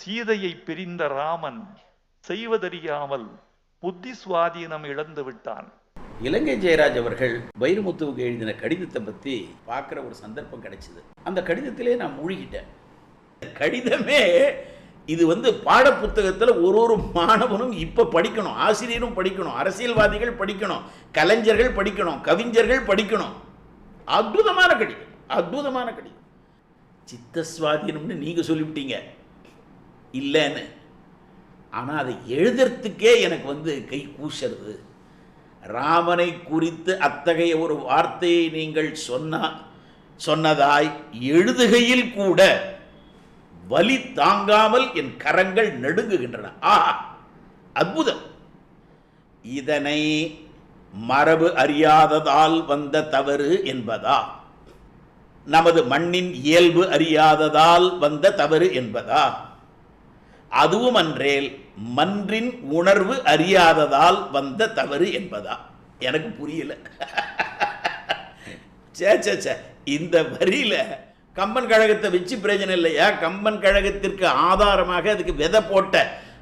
சீதையை பிரிந்த ராமன் செய்வதறியாமல் புத்தி சுவாதீனம் இழந்து விட்டான். இலங்கை ஜெயராஜ் அவர்கள் வைரமுத்துவுக்கு எழுதின கடிதத்தை பற்றி பார்க்குற ஒரு சந்தர்ப்பம் கிடைச்சிது. அந்த கடிதத்திலே நான் மூழ்கிட்டேன். கடிதமே இது வந்து பாடப்புத்தகத்தில் ஒரு ஒரு மாணவனும் இப்போ படிக்கணும் ஆசிரியரும் படிக்கணும் அரசியல்வாதிகள் படிக்கணும் கலைஞர்கள் படிக்கணும் கவிஞர்கள் படிக்கணும். அற்புதமான கடிதம் அற்புதமான கடிதம். சித்த சுவாதீனம்னு நீங்கள் சொல்லிவிட்டீங்க. இல்லைன்னு. ஆனால் அதை எழுதுறதுக்கே எனக்கு வந்து கை கூசுறது ராமனை குறித்து அத்தகைய ஒரு வார்த்தையை நீங்கள் சொன்னா சொன்னதாய் எழுதுகையில் கூட வலி தாங்காமல் என் கரங்கள் நடுங்குகின்றன. ஆஹா அற்புதம். இதனை மரபு அறியாததால் வந்த தவறு என்பதா? நமது மண்ணின் இயல்பு அறியாததால் வந்த தவறு என்பதா? அதுவும் அன்றேல் மன்றின் உணர்வு அறியாததால் வந்த தவறு என்பதா? எனக்கு புரியல. சே சே சே. இந்த வரியில கம்பன் கழகத்தை வச்சு பிரயோஜனம் இல்லையா? கம்பன் கழகத்திற்கு ஆதாரமாக அதுக்கு விதை போட்ட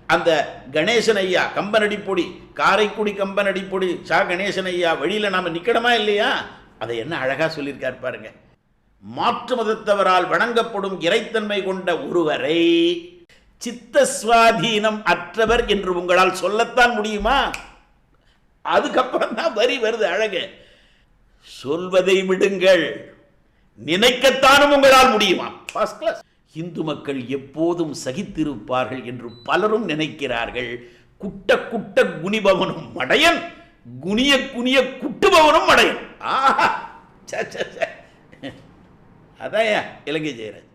அந்த கணேசன் ஐயா கம்பன் அடிப்பொடி காரைக்குடி கம்பன் அடிப்பொடி சா கணேசன் ஐயா வழியில் நாம் நிற்கணுமா இல்லையா? அதை என்ன அழகாக சொல்லியிருக்கார் பாருங்க. மாற்று மதத்தவரால் வணங்கப்படும் இறைத்தன்மை கொண்ட ஒருவரை சித்த சுவாதீனம் அற்றவர் என்று உங்களால் சொல்லத்தான் முடியுமா? அதுக்கப்புறம் தான் வரி வருது அழகு. சொல்வதை விடுங்கள். நினைக்கத்தானும் உங்களால் முடியுமா? ஃபர்ஸ்ட் கிளாஸ் இந்து மக்கள் எப்போதும் சகித்திருப்பார்கள் என்று பலரும் நினைக்கிறார்கள். குட்ட குட்ட குனிபவனும் மடையன் குனிய குனிய குட்டுபவனும் மடையன். ஆஹா அதான் இலங்கை ஜெயராஜ்.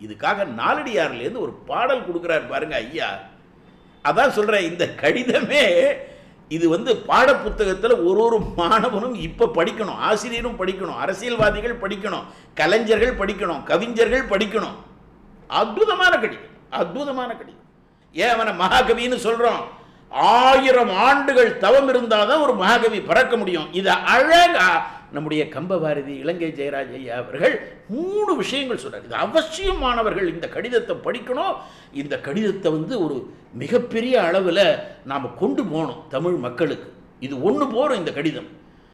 இதுக்காக நாலடியார்லேருந்து ஒரு பாடல் கொடுக்குறார் பாருங்க ஐயா. அதான் சொல்கிறேன் இந்த கடிதமே இது வந்து பாடப்புத்தகத்தில் ஒரு ஒரு மாணவனும் இப்போ படிக்கணும் ஆசிரியரும் படிக்கணும் அரசியல்வாதிகள் படிக்கணும் கலைஞர்கள் படிக்கணும் கவிஞர்கள் படிக்கணும். அற்புதமான கடிதம் அற்புதமான கடிதம். ஏன் அவனை மகாகவின்னு சொல்கிறோம் ஆயிரம் ஆண்டுகள் தவம் இருந்தால் தான் ஒரு மகாகவி பறக்க முடியும். இதை அழகா நம்முடைய கம்பபாரதி இலங்கை ஜெயராஜ் ஐயா அவர்கள் மூணு விஷயங்கள் சொல்கிறார் இது அவசியமானவர்கள் இந்த கடிதத்தை படிக்கணும். இந்த கடிதத்தை வந்து ஒரு மிகப்பெரிய அளவில் நாம் கொண்டு போகணும் தமிழ் மக்களுக்கு. இது ஒன்று போகிறோம் இந்த கடிதம்.